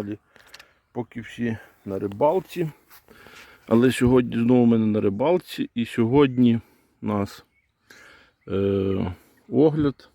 Каналі поки всі на рибалці. Але сьогодні знову ми не на рибалці. І сьогодні у нас е, огляд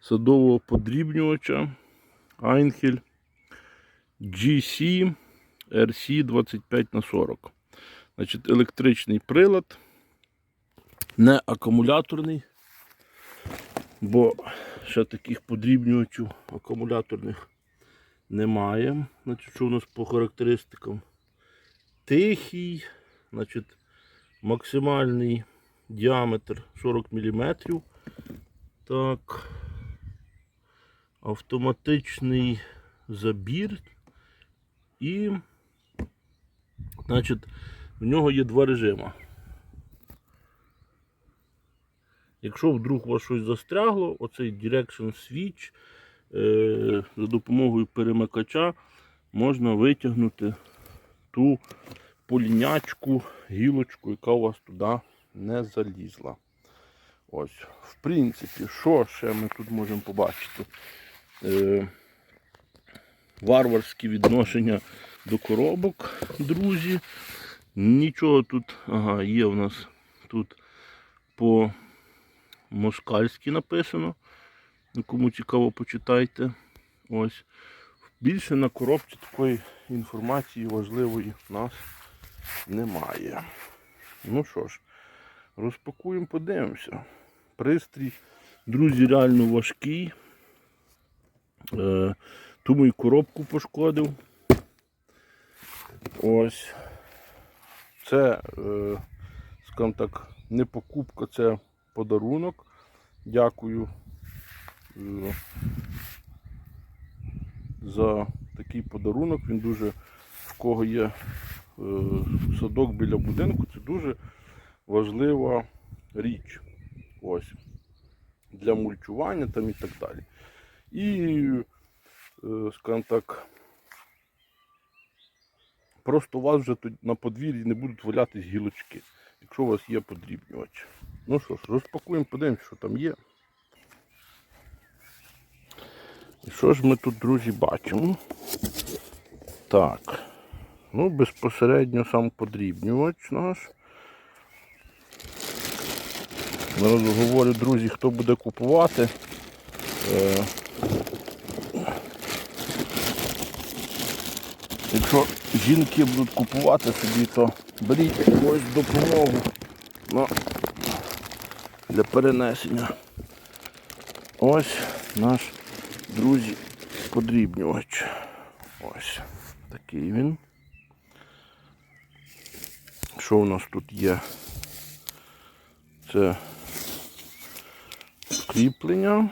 садового подрібнювача Айнхель GC RC 25 на 40 Значить, електричний прилад, не акумуляторний, бо ще таких подрібнювачів акумуляторних немає. Значить, що у нас по характеристикам? Тихий, значить, максимальний діаметр 40 мм. Так. Автоматичний забір. І, значить, в нього є два режими. Якщо вдруг у вас щось застрягло, оцей Direction Switch за допомогою перемикача можна витягнути ту полінячку, гілочку, яка у вас туди не залізла. Ось, в принципі, що ще ми тут можемо побачити? Е, варварські відношення до коробок, друзі. Нічого тут, ага, є у нас тут по москальськи написано. Ну, Кому цікаво, почитайте. Ось. Більше на коробці такої інформації важливої в нас немає. Ну що ж, розпакуємо, подивимося. Пристрій, друзі, реально важкий. Е, тому і коробку пошкодив. Ось. Це, е, скажімо так, не покупка, це подарунок. Дякую за такий подарунок. Він дуже в кого є е, садок біля будинку, це дуже важлива річ. Ось. Для мульчування там і так далі. І, е, скажімо так, просто у вас вже на подвір'ї не будуть валятись гілочки, якщо у вас є подрібнювач. Ну що ж, розпакуємо, подивимось, що там є. І що ж ми тут, друзі, бачимо? Так. Ну, безпосередньо сам подрібнювач наш. Зараз говорю, друзі, хто буде купувати. Е, Якщо жінки будуть купувати собі, то беріть ось допомогу ну, для перенесення. Ось наш, друзі, подрібнювач. Ось такий він. Що у нас тут є? Це кріплення.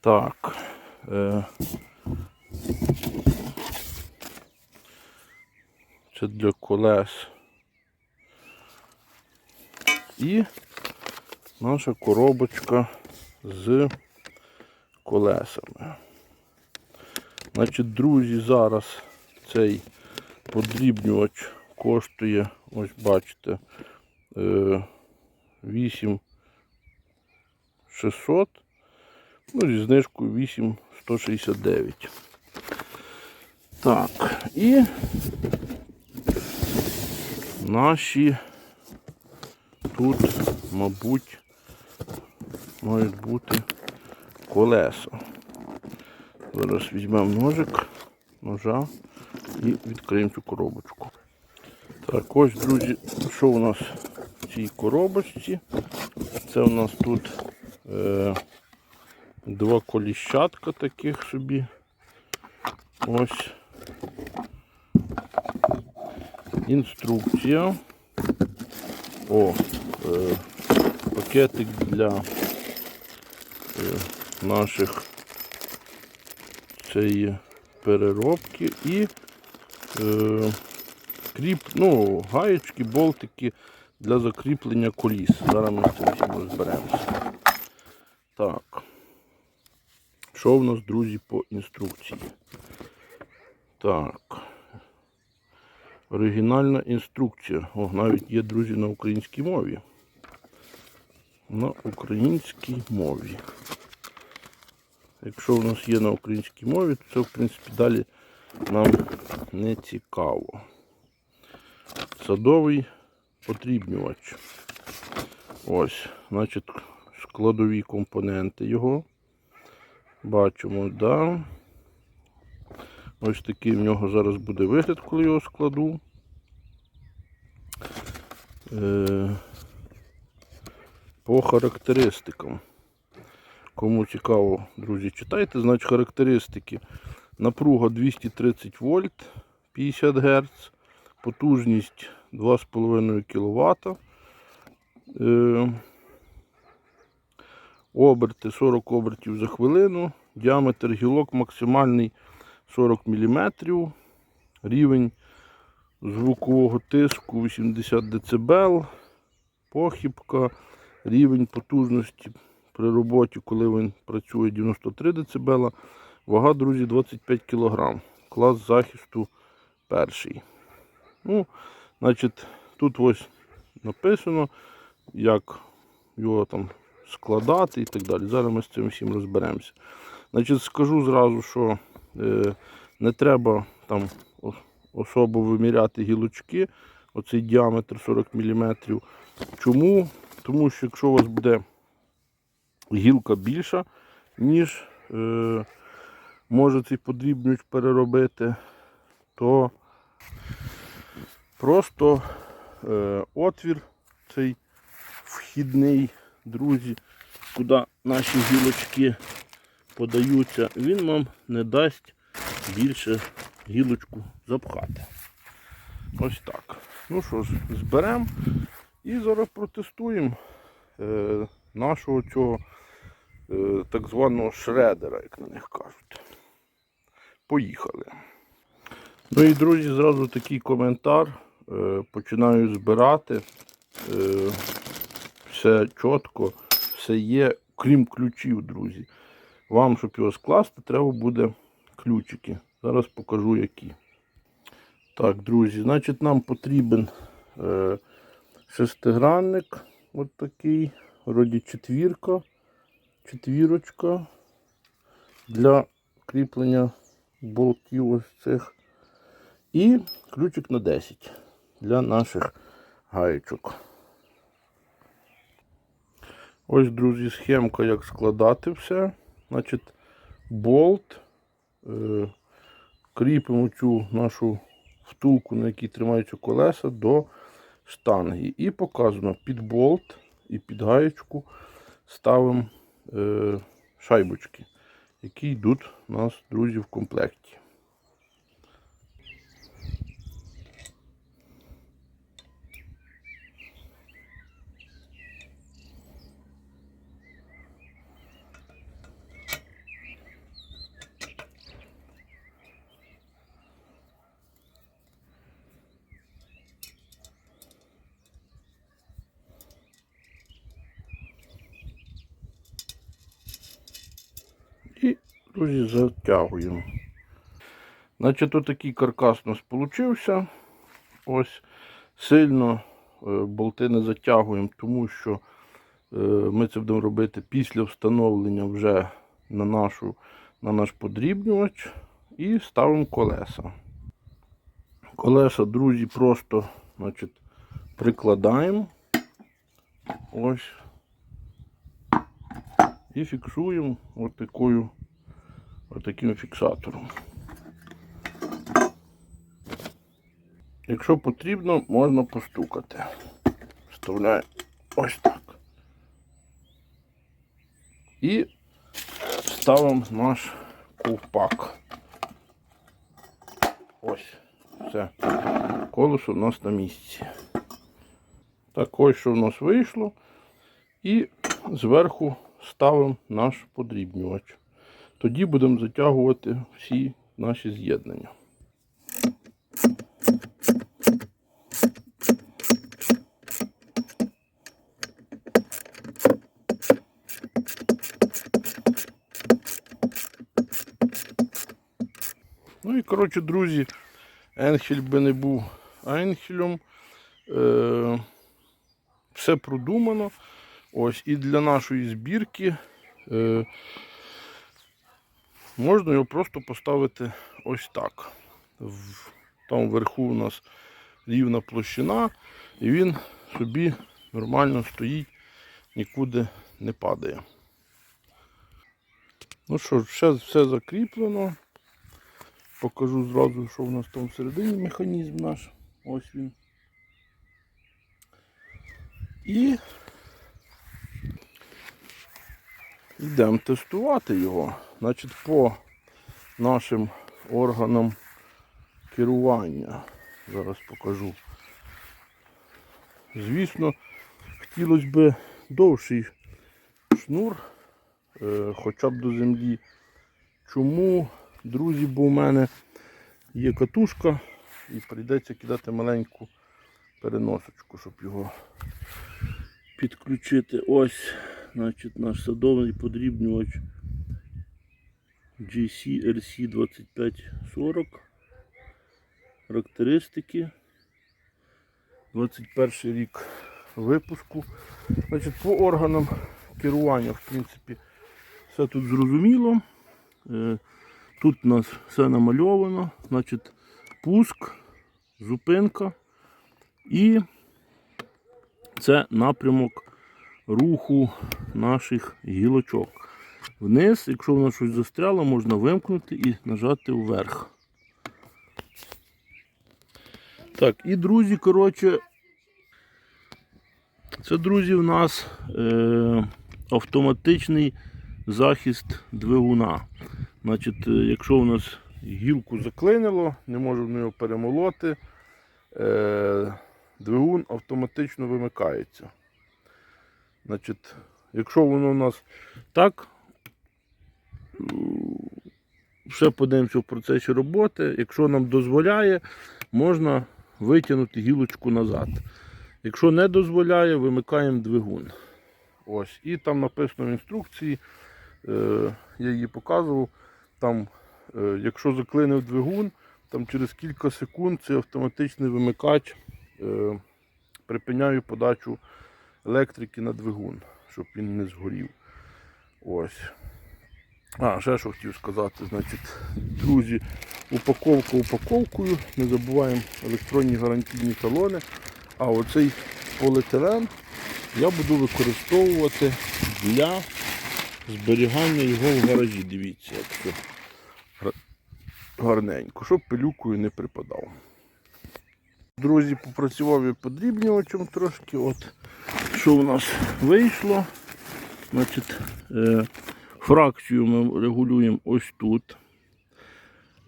Так. Е, це для колес. І наша коробочка з колесами. Значить, друзі, зараз цей подрібнювач коштує, ось бачите, е, 8600, ну, зі знижкою 8169. Так, і наші тут, мабуть, мають бути колеса. Зараз візьмемо ножик, ножа і відкриємо цю коробочку. Так, ось, друзі, що у нас в цій коробочці? Це у нас тут е, два коліщатка таких собі. Ось. Інструкція. О, е, пакетик для е, наших цієї переробки і е, кріп, ну, гаєчки, болтики для закріплення коліс. Зараз ми це всім розберемося. Так. Що в нас, друзі, по інструкції? Так. Оригінальна інструкція. О, навіть є, друзі, на українській мові. На українській мові. Якщо у нас є на українській мові, то це, в принципі, далі нам не цікаво. Садовий потрібнювач. Ось, значить, складові компоненти його. Бачимо, да. Ось такий в нього зараз буде вигляд, коли його складу. Е, по характеристикам. Кому цікаво, друзі, читайте, значить характеристики. Напруга 230 вольт 50 Гц, потужність 2,5 кВт. Е, оберти 40 обертів за хвилину, діаметр гілок максимальний 40 мм, рівень звукового тиску 80 дБ, похибка, рівень потужності при роботі, коли він працює 93 дБ, вага, друзі, 25 кг, клас захисту перший. Ну, значить, тут ось написано, як його там складати і так далі. Зараз ми з цим всім розберемося. Значить, скажу зразу, що не треба там особо виміряти гілочки, оцей діаметр 40 мм. Чому? Тому що якщо у вас буде гілка більша, ніж е, може цей подрібнювач переробити, то просто е, отвір цей вхідний, друзі, куди наші гілочки подаються, він вам не дасть більше гілочку запхати. Ось так. Ну що ж, зберемо і зараз протестуємо е, нашого цього е, так званого шредера, як на них кажуть. Поїхали. Ну і друзі, зразу такий коментар. Е, починаю збирати. Е, все чітко, все є, крім ключів, друзі. Вам, щоб його скласти, треба буде ключики. Зараз покажу які. Так, друзі, значить нам потрібен е, шестигранник. От такий, вроді четвірка, четвірочка для кріплення болтів ось цих. І ключик на 10 для наших гаєчок. Ось, друзі, схемка, як складати все. Значить, болт. Е, кріпимо цю нашу втулку, на якій тримаються колеса, до штанги. І показано під болт і під гаєчку ставимо е, шайбочки, які йдуть у нас, друзі, в комплекті. І, друзі, затягуємо. Значить, отакий каркас у нас получився. Ось сильно е, болти не затягуємо, тому що е, ми це будемо робити після встановлення вже на, нашу, на наш подрібнювач і ставимо колеса. Колеса, друзі, просто значить, прикладаємо. Ось. І фіксуємо от такою, от таким фіксатором. Якщо потрібно, можна постукати. Вставляємо ось так. І ставимо наш ковпак. Ось. Все. Колесо у нас на місці. Так ось що в нас вийшло. І зверху ставимо наш подрібнювач. Тоді будемо затягувати всі наші з'єднання. Ну і коротше, друзі, Енхель би не був Айнхелем. Е, все продумано. Ось, і для нашої збірки е, можна його просто поставити ось так. Там вверху у нас рівна площина, і він собі нормально стоїть, нікуди не падає. Ну що ж, все, все закріплено. Покажу зразу, що в нас там всередині механізм наш. Ось він. І йдемо тестувати його. Значить, по нашим органам керування. Зараз покажу. Звісно, хотілося б довший шнур, е, хоча б до землі. Чому, друзі, бо в мене є катушка і прийдеться кидати маленьку переносочку, щоб його підключити. Ось, значить, наш садовий подрібнювач GC RC 2540. Характеристики. 21 рік випуску. Значить, по органам керування, в принципі, все тут зрозуміло. Е, Тут у нас все намальовано. Значить, пуск, зупинка і це напрямок руху наших гілочок. Вниз, якщо воно щось застряло, можна вимкнути і нажати вверх. Так, і друзі, коротше, це, друзі, в нас е, автоматичний захист двигуна. Значить, е, якщо у нас гілку заклинило, не можемо його перемолоти, е, двигун автоматично вимикається. Значить, якщо воно у нас так, ще подивимося в процесі роботи. Якщо нам дозволяє, можна витягнути гілочку назад. Якщо не дозволяє, вимикаємо двигун. Ось. І там написано в інструкції, е, я її показував. Там, е, якщо заклинив двигун, там через кілька секунд цей автоматичний вимикач е, припиняє подачу електрики на двигун, щоб він не згорів. Ось. А, ще що хотів сказати, значить, друзі, упаковка упаковкою. Не забуваємо електронні гарантійні талони. А оцей поліетилен я буду використовувати для зберігання його в гаражі. Дивіться, як все гарненько, щоб пилюкою не припадав. Друзі, попрацював я подрібнювачем трошки. От що у нас вийшло. Значить, е, фракцію ми регулюємо ось тут.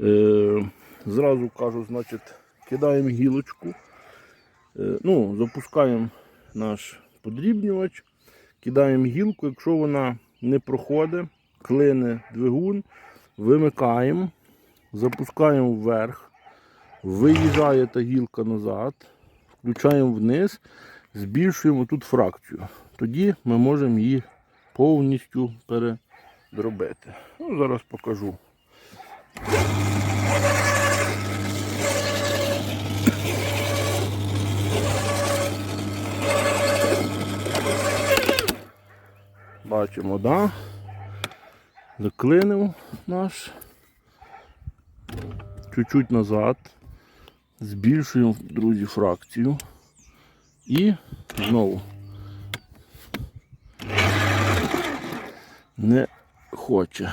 Е, зразу кажу, значить, кидаємо гілочку. Е, ну, запускаємо наш подрібнювач, кидаємо гілку, якщо вона не проходить, клине двигун, вимикаємо, запускаємо вверх, виїжджає та гілка назад, включаємо вниз, збільшуємо тут фракцію. Тоді ми можемо її повністю передробити. Ну, зараз покажу. Бачимо, да? Заклинив наш. Чуть-чуть назад. Збільшуємо, друзі, фракцію. І знову. Не хоче.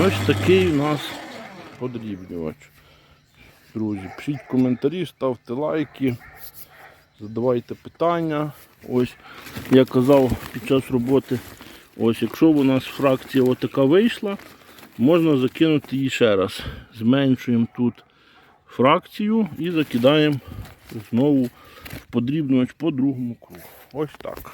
Ось такий у нас подрібнювач. Друзі, пишіть коментарі, ставте лайки, задавайте питання. Ось, я казав під час роботи, ось якщо у нас фракція отака вийшла, можна закинути її ще раз. Зменшуємо тут фракцію і закидаємо знову в подрібнювач по другому кругу. Ось так.